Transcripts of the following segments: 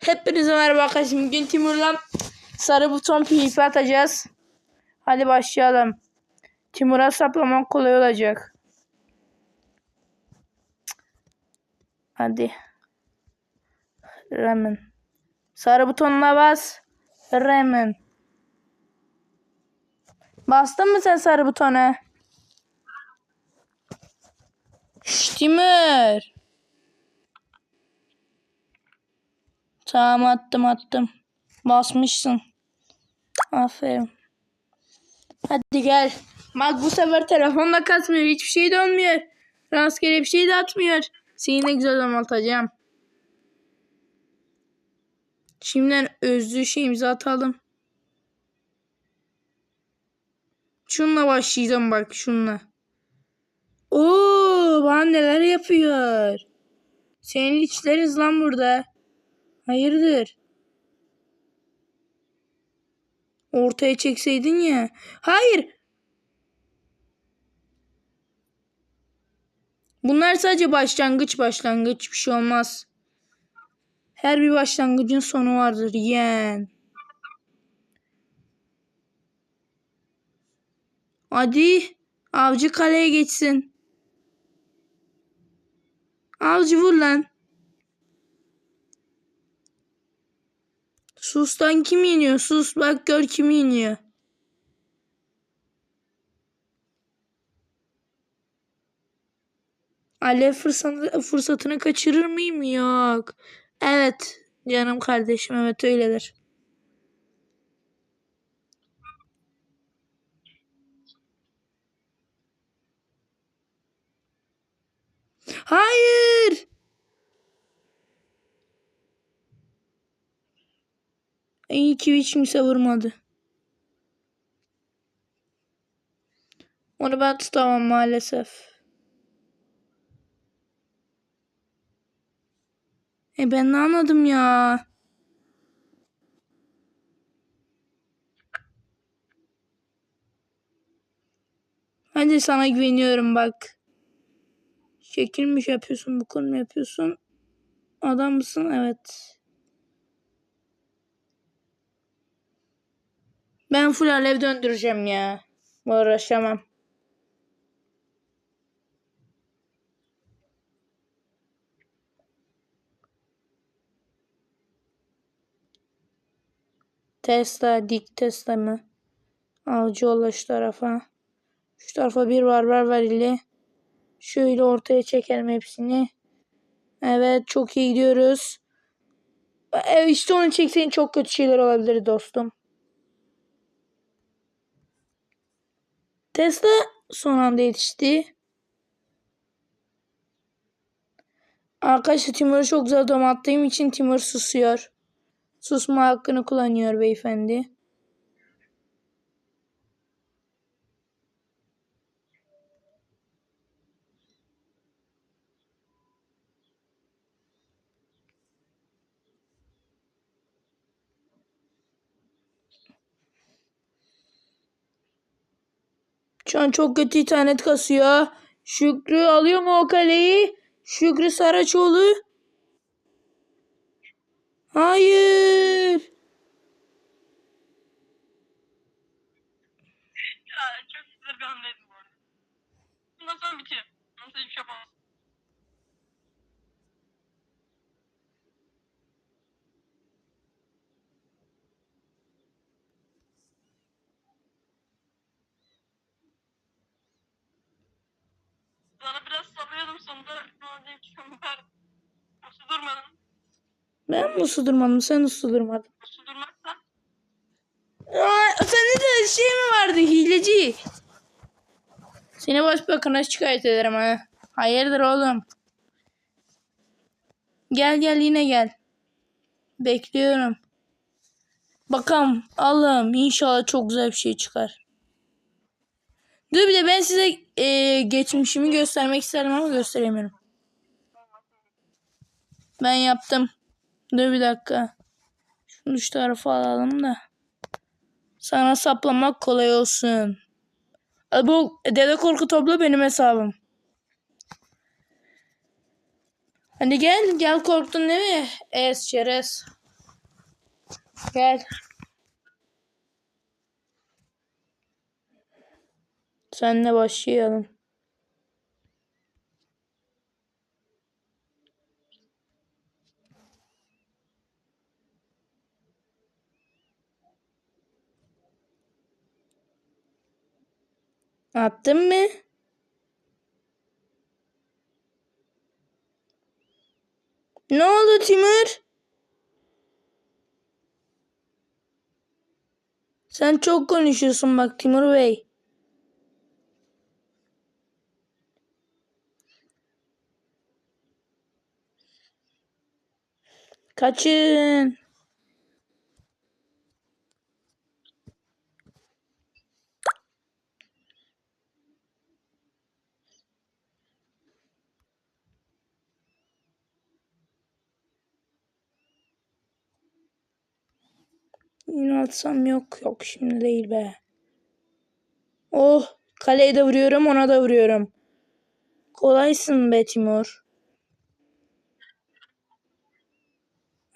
Hepinize merhaba arkadaşlar. Bugün Timur'la sarı buton PvP atacağız. Hadi başlayalım. Timur'a saplamak kolay olacak. Hadi. Remen. Sarı butonuna bas. Remen. Bastın mı sen sarı butona? Timur. Tamam attım attım. Basmışsın. Aferin. Hadi gel. Bak bu sefer telefonla kasmıyor. Hiçbir şey de olmuyor. Rastgele bir şey de atmıyor. Seni de güzel domaltacağım. Şimdiden özlü şeyimizi atalım. Şununla başlayacağım bak şununla. Oo, bana neler yapıyor. Senin içleriz lan burada. Hayırdır? Ortaya çekseydin ya. Hayır. Bunlar sadece başlangıç başlangıç bir şey olmaz. Her bir başlangıcın sonu vardır yeğen. Hadi avcı kaleye geçsin. Avcı vur lan. Sus'tan kim yeniyor? Sus bak gör kim yeniyor. Alev fırsatını, fırsatını kaçırır mıyım? Yok. Evet canım kardeşim evet öyledir. Hayır. İyi ki hiç kimse vurmadı. Onu ben tutamam maalesef. E ben ne anladım ya? Hadi sana güveniyorum bak. Şekilmiş yapıyorsun, bu konu yapıyorsun? Adam mısın? Evet. Ben full alev döndüreceğim ya. Uğraşamam. Tesla, dik Tesla mı? Avcı yolla şu tarafa. Şu tarafa bir barbar var ile. Şöyle ortaya çekelim hepsini. Evet çok iyi gidiyoruz. Evet işte onu çekseyin çok kötü şeyler olabilir dostum. Tesla son anda yetişti. Arkadaşlar Timur'u çok güzel domattığım için Timur susuyor. Susma hakkını kullanıyor beyefendi. Şu an çok kötü internet kasıyor. Şükrü alıyor mu o kaleyi? Şükrü Saraçoğlu. Hayır. Ya çok bir hamleydi bu arada. Bundan sonra bitiyor. Nasıl hiçbir şey yapamaz. Sana biraz sallıyordum sonunda. Dedim ki ben mi su durmadım? Sen su durmadın. Nasıl durmazsan Aa, sende de şey mi vardı? Hileci. Seni başbakana şikayet ederim ha. Hayırdır oğlum? Gel gel yine gel. Bekliyorum. Bakalım Allah'ım inşallah çok güzel bir şey çıkar. Dur bir de ben size e, geçmişimi göstermek isterim ama gösteremiyorum. Ben yaptım. Dur bir dakika. Şunu şu tarafa alalım da. Sana saplamak kolay olsun. Bu Dede Korku topla benim hesabım. Hadi gel gel korktun değil mi? Es çerez. Gel. Senle başlayalım. Attın mı? Ne oldu Timur? Sen çok konuşuyorsun bak Timur Bey. Kaçın. Yine atsam yok. Yok şimdi değil be. Oh kaleye de vuruyorum ona da vuruyorum. Kolaysın be Timur.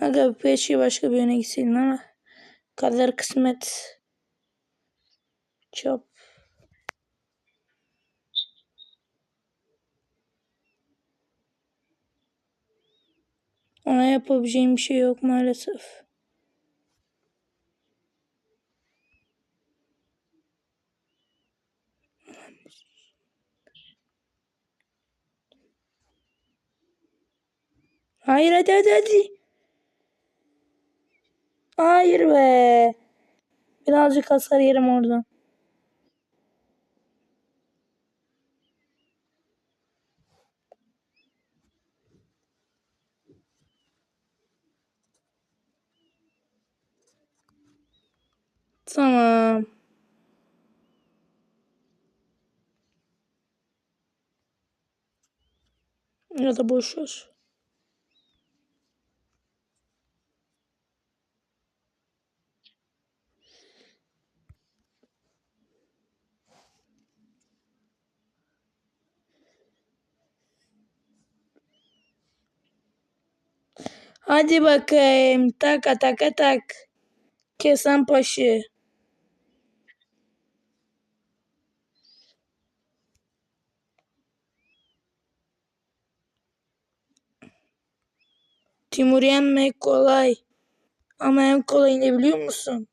Aga keşke başka bir yöne gitseydin ama kader kısmet. Çap. Ona yapabileceğim bir şey yok maalesef. Hayır hadi hadi hadi. Hayır be. Birazcık hasar yerim oradan. Tamam. Ya da boş ver. Hadi bakayım. Taka taka tak. Kesen paşı. Timur yenmek kolay. Ama en kolay ne biliyor musun?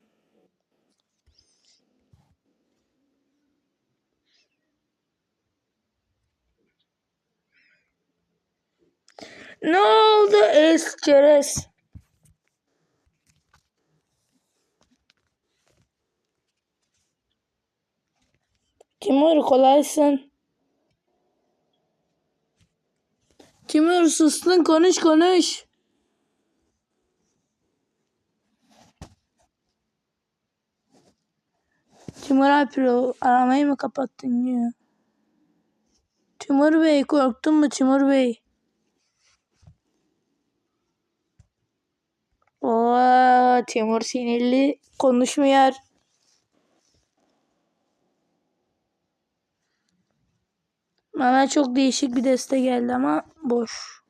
Ne oldu es çerez? Timur kolaysın. Timur sustun konuş konuş. Timur Alpiro aramayı mı kapattın ya? Timur Bey korktun mu Timur Bey? Oo, Timur sinirli konuşmuyor. Bana çok değişik bir deste geldi ama boş.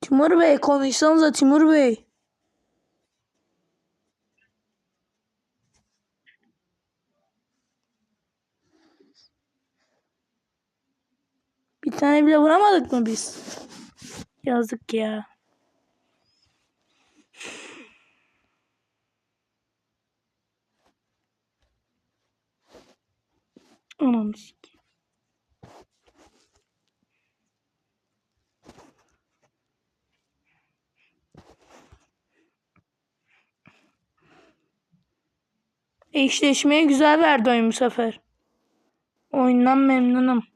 Timur Bey konuşsanıza Timur Bey. Tane bile vuramadık mı biz? Yazık ya. Anam. Eşleşmeye güzel verdi oyun bu sefer. Oyundan memnunum.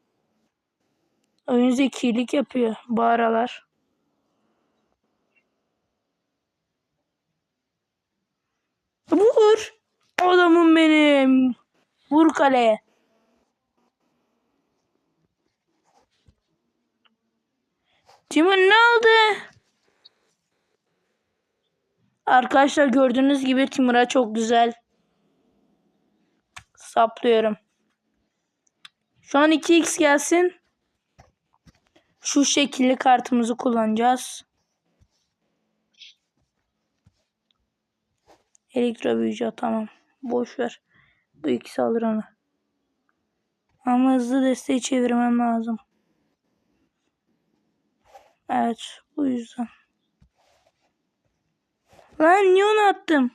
Oyun zekilik yapıyor bu. Vur. Adamım benim. Vur kaleye. Timur ne oldu? Arkadaşlar gördüğünüz gibi Timur'a çok güzel saplıyorum. Şu an 2x gelsin. Şu şekilli kartımızı kullanacağız. Elektro büyücü tamam. Boş ver. Bu ikisi alır onu. Ama hızlı desteği çevirmem lazım. Evet bu yüzden. Lan niye onu attım?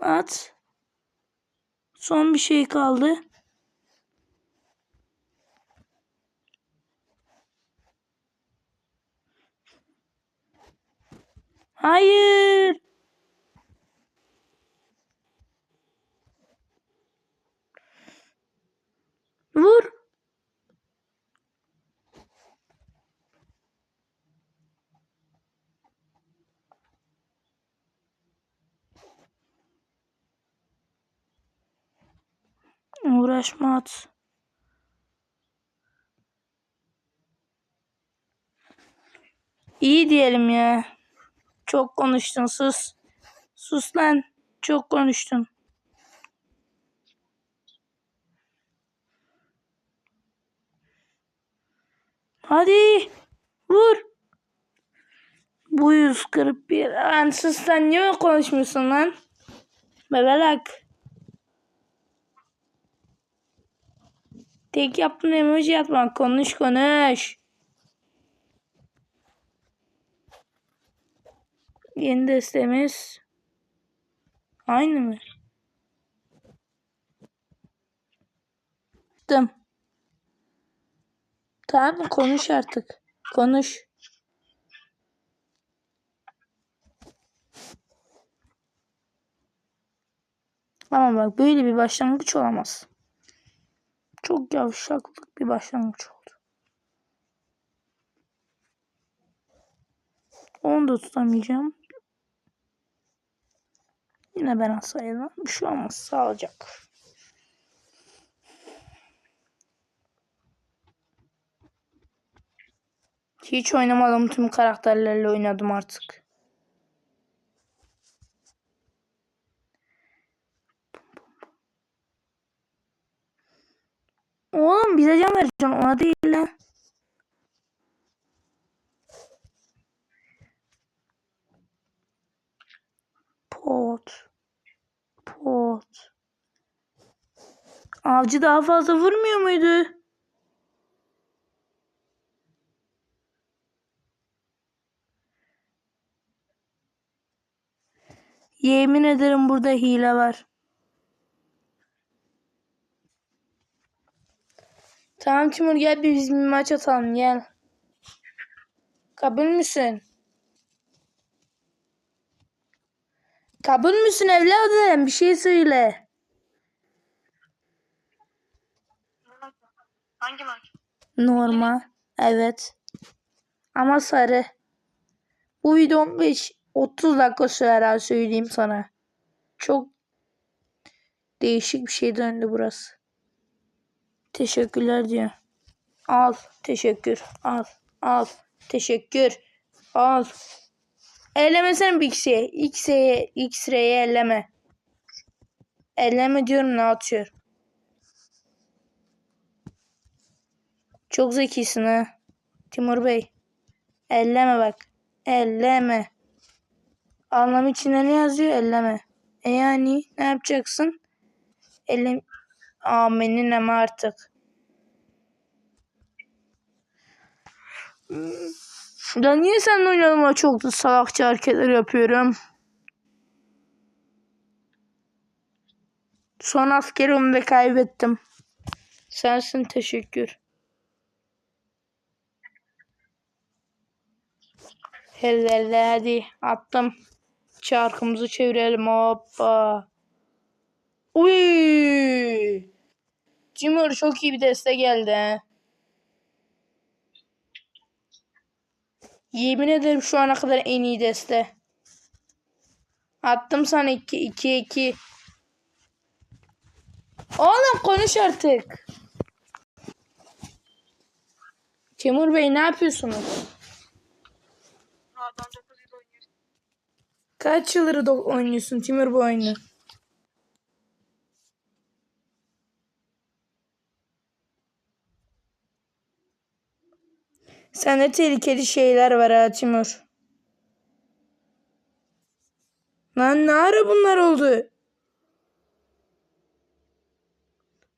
At. Son bir şey kaldı. Hayır. Vur. Uğraşma at. İyi diyelim ya. Çok konuştun sus. Sus lan. Çok konuştun. Hadi. Vur. Bu 141. Lan sus lan. Niye konuşmuyorsun lan? Bebelak. Tek yaptığın emoji atma. Konuş konuş. Yeni destemiz. Aynı mı? Tamam. Tamam konuş artık. Konuş. Ama bak böyle bir başlangıç olamaz. Çok yavşaklık bir başlangıç oldu. Onu da tutamayacağım. Yine ben asayla. Bir şey olmaz. Sağlayacak. Hiç oynamadım. Tüm karakterlerle oynadım artık. Oğlum bize can vereceksin. Ona değil lan. Pot. Pot. Avcı daha fazla vurmuyor muydu? Yemin ederim burada hile var. Tamam Timur gel bir biz bir maç atalım gel. Kabul müsün? Kabul müsün evladım? Bir şey söyle. Hangi maç? Normal. Evet. Ama sarı. Bu video 15 30 dakika sürer söyleyeyim sana. Çok değişik bir şey döndü burası. Teşekkürler diyor. Al. Teşekkür. Al. Al. Teşekkür. Al. Ellemesene bir X'ye. X'ye, X-ray'i elleme. Elleme diyorum ne atıyor. Çok zekisin ha. Timur Bey. Elleme bak. Elleme. Anlam içinde ne yazıyor? Elleme. E yani ne yapacaksın? Ellem... Amenin ama artık. Ya niye seninle oynadığımda çok da salakça hareketler yapıyorum? Son askerimi de kaybettim. Sensin teşekkür. Hellelle hadi attım. Çarkımızı çevirelim hoppa. Uy! Timur çok iyi bir deste geldi he. Yemin ederim şu ana kadar en iyi deste. Attım sana 2 2 2. Oğlum konuş artık. Timur Bey ne yapıyorsunuz? Adam 9 yıl oynuyor. Kaç yıldır oynuyorsun Timur bu oyunu? Sende tehlikeli şeyler var ha Timur. Lan ne ara bunlar oldu?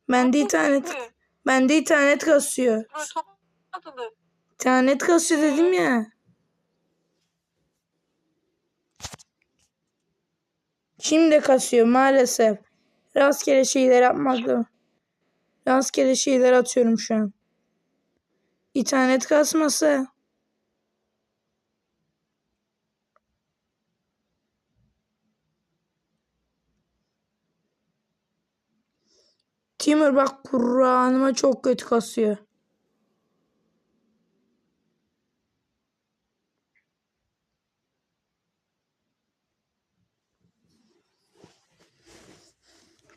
Bende internet, bende internet kasıyor. İnternet kasıyor dedim ya. Şimdi de kasıyor maalesef. Rastgele şeyler yapmakla. Rastgele şeyler atıyorum şu an. İnternet kasmasa. Timur bak Kur'an'ıma çok kötü kasıyor.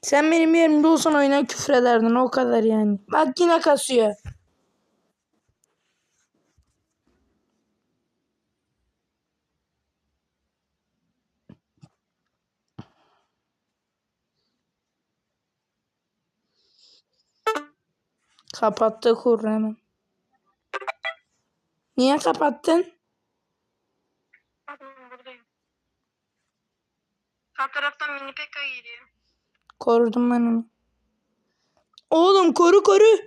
Sen benim yerimde olsan oyuna küfür o kadar yani. Bak yine kasıyor. Kapattı kur hemen. Niye kapattın? Buradayım. Sağ taraftan mini pekka geliyor. Korudum ben onu. Oğlum koru koru.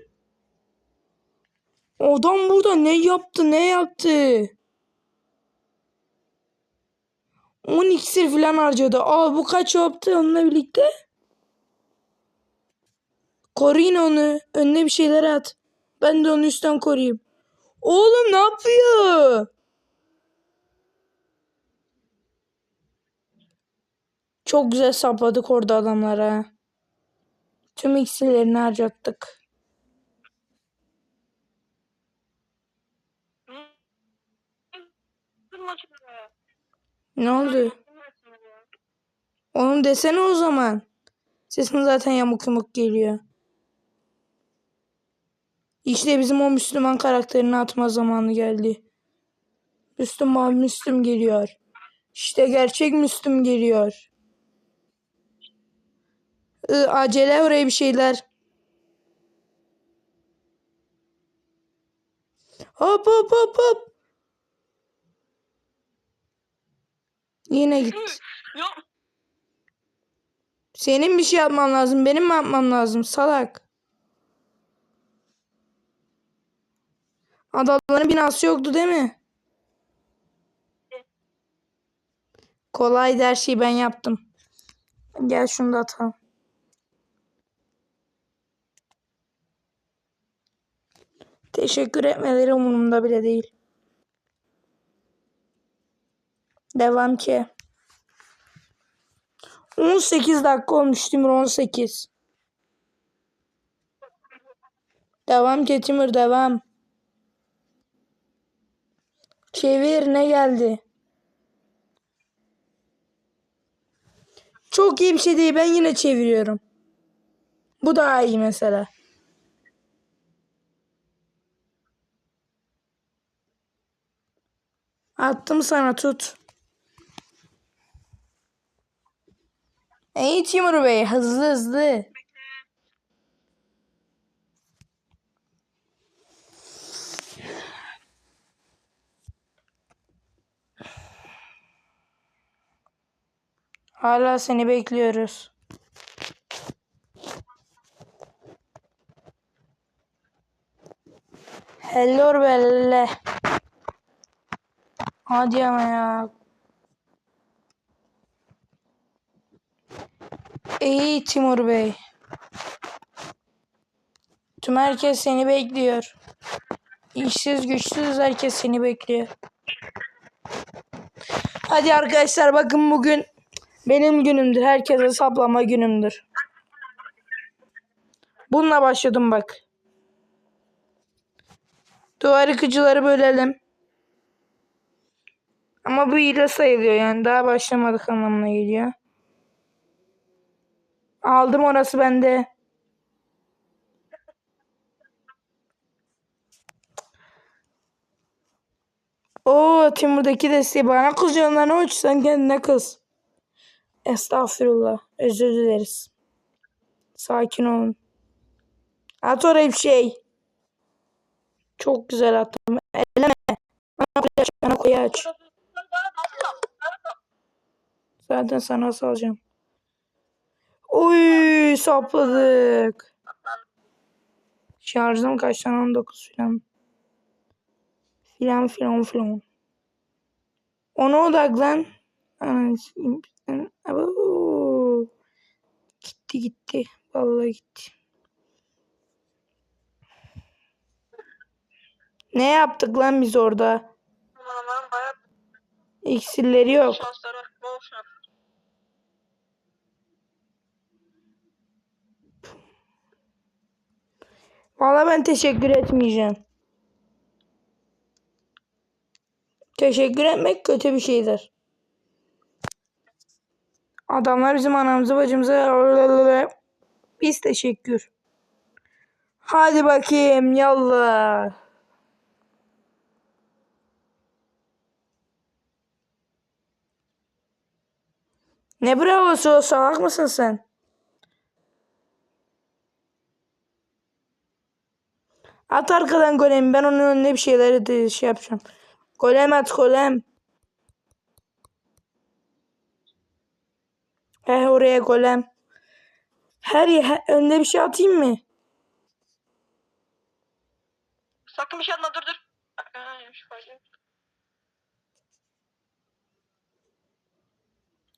Adam burada ne yaptı ne yaptı? 10 iksir falan harcadı. Aa bu kaç yaptı onunla birlikte? Koruyun onu. Önüne bir şeyler at. Ben de onu üstten koruyayım. Oğlum ne yapıyor? Çok güzel sapladık orada adamlara. Tüm iksirlerini harcattık. Ne oldu? Oğlum desene o zaman. Sesin zaten yamuk yumuk geliyor. İşte bizim o Müslüman karakterini atma zamanı geldi. Müslüman Müslüm geliyor. İşte gerçek Müslüm geliyor. I, acele oraya bir şeyler. Hop hop hop hop. Yine. Ya Senin bir şey yapman lazım. Benim mi yapmam lazım? Salak. Adamların binası yoktu değil mi? Kolaydı her şeyi ben yaptım. Gel şunu da atalım. Teşekkür etmeleri umurumda bile değil. Devam ki. 18 dakika olmuş Timur 18. Devam ki Timur devam. Çevir ne geldi? Çok iyi bir şey değil ben yine çeviriyorum. Bu daha iyi mesela. Attım sana tut. İyi Timur Bey hızlı hızlı. Hala seni bekliyoruz. Hello belle. Hadi ama ya. İyi Timur Bey. Tüm herkes seni bekliyor. İşsiz güçsüz herkes seni bekliyor. Hadi arkadaşlar bakın bugün benim günümdür. Herkese saplama günümdür. Bununla başladım bak. Duvar yıkıcıları bölelim. Ama bu hile sayılıyor yani daha başlamadık anlamına geliyor. Aldım orası bende. Oo Timur'daki desteği bana kızıyorsun lan uç sen kendine kız. Estağfurullah. Özür dileriz. Sakin olun. At oraya bir şey. Çok güzel attım. Elleme. Bana koy aç. Bana koy aç. Zaten sana salacağım. Oy sapladık. Şarjım kaç tane 19 filan. Filan filan filan. Ona odaklan. Sen- Abo. Gitti gitti. Vallahi gitti. Ne yaptık lan biz orada? Adamların bayağı İksirleri yok. şansları. Vallahi ben teşekkür etmeyeceğim. Teşekkür etmek kötü bir şeydir. Adamlar bizim anamızı bacımızı biz teşekkür. Hadi bakayım yallah. Ne bravosu o salak mısın sen? At arkadan golemi ben onun önüne bir şeyleri de şey yapacağım. Golem at golem. He oraya golem. Her ye- önüne bir şey atayım mı? Sakın bir şey atma dur dur.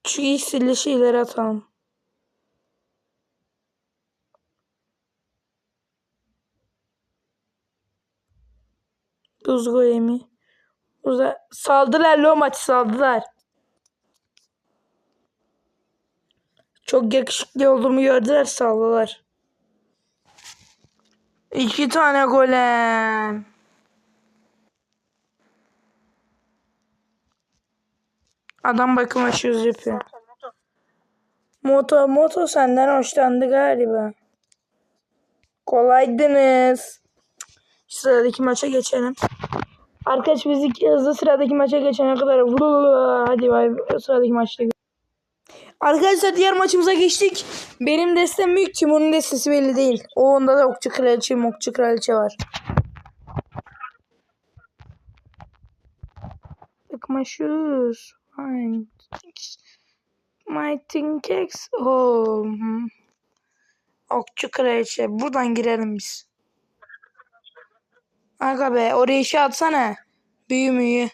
Şu iksirli şeyleri atalım. Buz golemi. Uza saldılar lo maçı saldılar. Çok yakışıklı olduğumu gördüler saldılar. İki tane golem. Adam bakım aşıyoruz yapıyor. Moto moto senden hoşlandı galiba. Kolaydınız. Sıradaki maça geçelim. Arkadaş biz iki hızlı sıradaki maça geçene kadar hadi bay sıradaki maçta. Arkadaşlar diğer maçımıza geçtik. Benim destem büyük. Timur'un destesi belli değil. O onda da okçu kraliçe, mokçu kraliçe var. Takmaşıyoruz. Fine. My Tinkex. Oh. Okçu kraliçe. Buradan girelim biz. Aga be oraya şey atsana. Büyü müyü.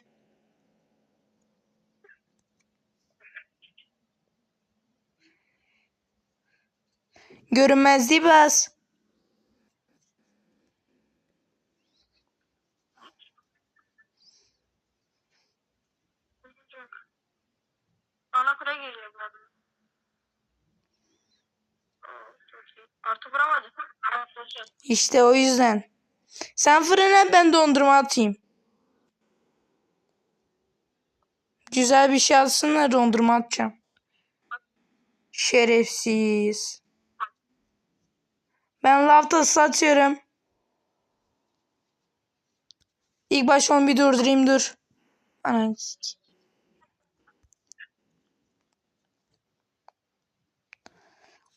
Görünmezliği bas. Ana kule geliyor iyi. Artı vuramadı. Artı vuracak. İşte o yüzden. Sen fırına ben dondurma atayım. Güzel bir şey alsınlar dondurma atacağım. Şerefsiz. Ben lafta satıyorum. İlk baş onu bir durdurayım dur. Sik-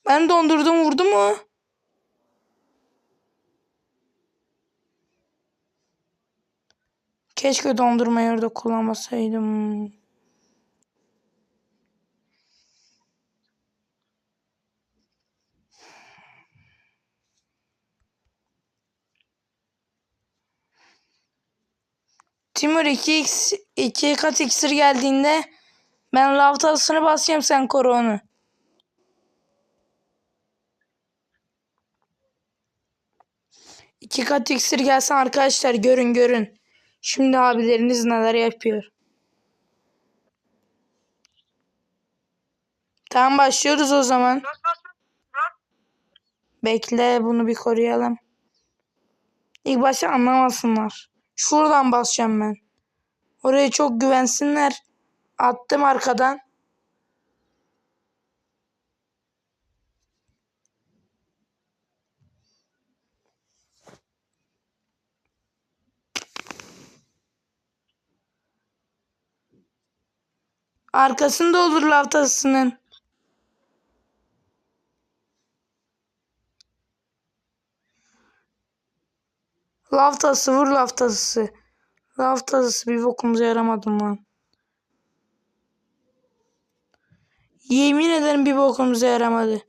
Ben dondurdum vurdu mu? Keşke dondurmayı orada kullanmasaydım. Timur 2x 2 kat iksir geldiğinde ben lav tasını basacağım sen koru onu. İki kat iksir gelsin arkadaşlar görün görün. Şimdi abileriniz neler yapıyor. Tamam başlıyoruz o zaman. Bekle bunu bir koruyalım. İlk başta anlamasınlar. Şuradan basacağım ben. Oraya çok güvensinler. Attım arkadan. Arkasında olur laftasının. Laftası vur laftası. Laftası bir bokumuza yaramadım lan. Yemin ederim bir bokumuza yaramadı.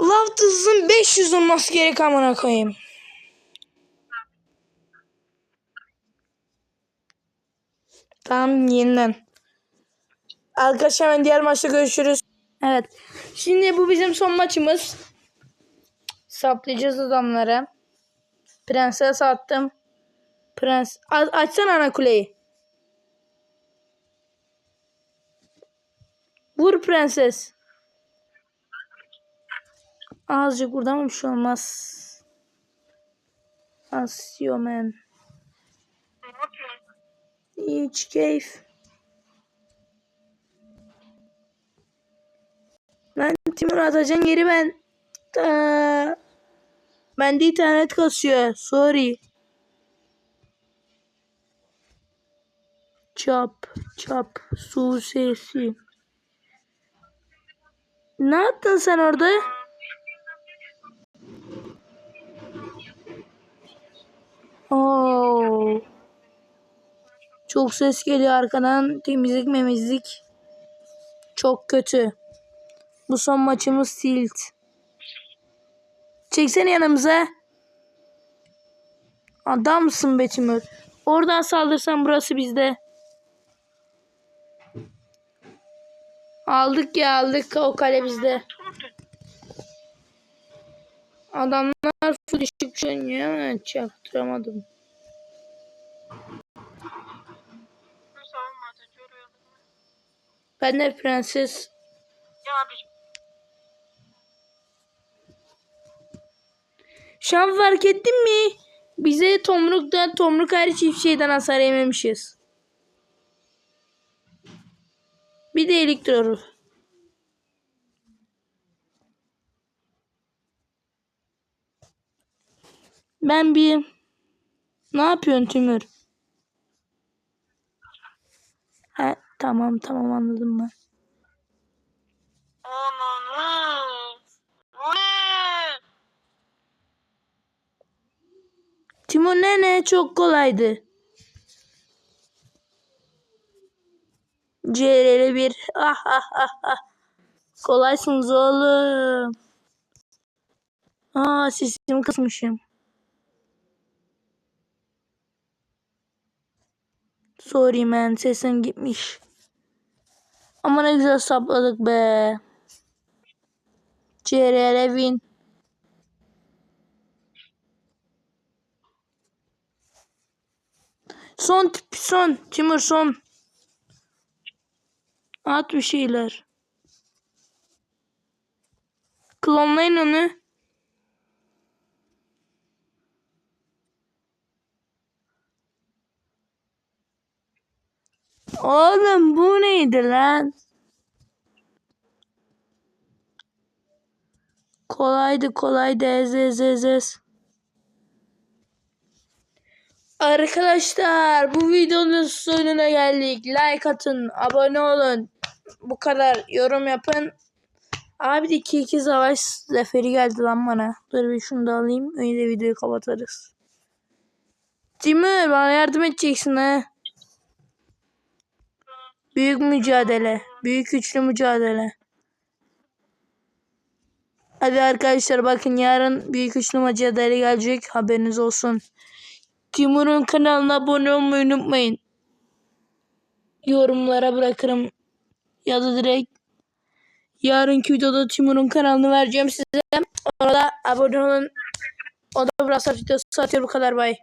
Laftasının 500 olması gerek amına koyayım. Tamam yeniden. Arkadaşlar hemen diğer maçta görüşürüz. Evet. Şimdi bu bizim son maçımız. Saplayacağız adamlara. Prenses attım. Prens. A- açsana ana kuleyi. Vur prenses. Azıcık buradan mı bir şey olmaz. Asyomen. Hiç keyif. Timur atacağım yeri ben. Ta. Bende internet kasıyor. Sorry. Çap çap su sesi. Ne yaptın sen orada? Oo. Çok ses geliyor arkadan. Temizlik memizlik. Çok kötü. Bu son maçımız Silt. Çeksene yanımıza. Adamsın be Timur. Oradan saldırsan burası bizde. Aldık ya aldık o kale bizde. Adamlar full düşük oynuyor ama çaktıramadım. Ben de prenses Ya abi Şu an fark ettin mi? Bize tomruktan tomruk hariç hiçbir şeyden hasar yememişiz. Bir de elektro. Ben bir ne yapıyorsun Tümür? Ha, tamam tamam anladım ben. Ananı. Bu ne? Timur ne ne çok kolaydı. CRL bir. Ah ah ah ah. Kolaysınız oğlum. Aa sesimi kısmışım. Sorry man sesin gitmiş. Ama ne güzel sapladık be. CRL win. Son son Timur son. At bir şeyler. Klonlayın onu. Oğlum bu neydi lan? Kolaydı kolaydı ez ez ez ez. Arkadaşlar bu videonun sonuna geldik. Like atın, abone olun. Bu kadar yorum yapın. Abi de 2-2 savaş zaferi geldi lan bana. Dur bir şunu da alayım. Öyle videoyu kapatırız. Timur bana yardım edeceksin ha. Büyük mücadele. Büyük güçlü mücadele. Hadi arkadaşlar bakın yarın büyük güçlü mücadele gelecek. Haberiniz olsun. Timur'un kanalına abone olmayı unutmayın. Yorumlara bırakırım. Ya da direkt yarınki videoda Timur'un kanalını vereceğim size. Orada abone olun. O da burası videosu atıyor bu kadar bay.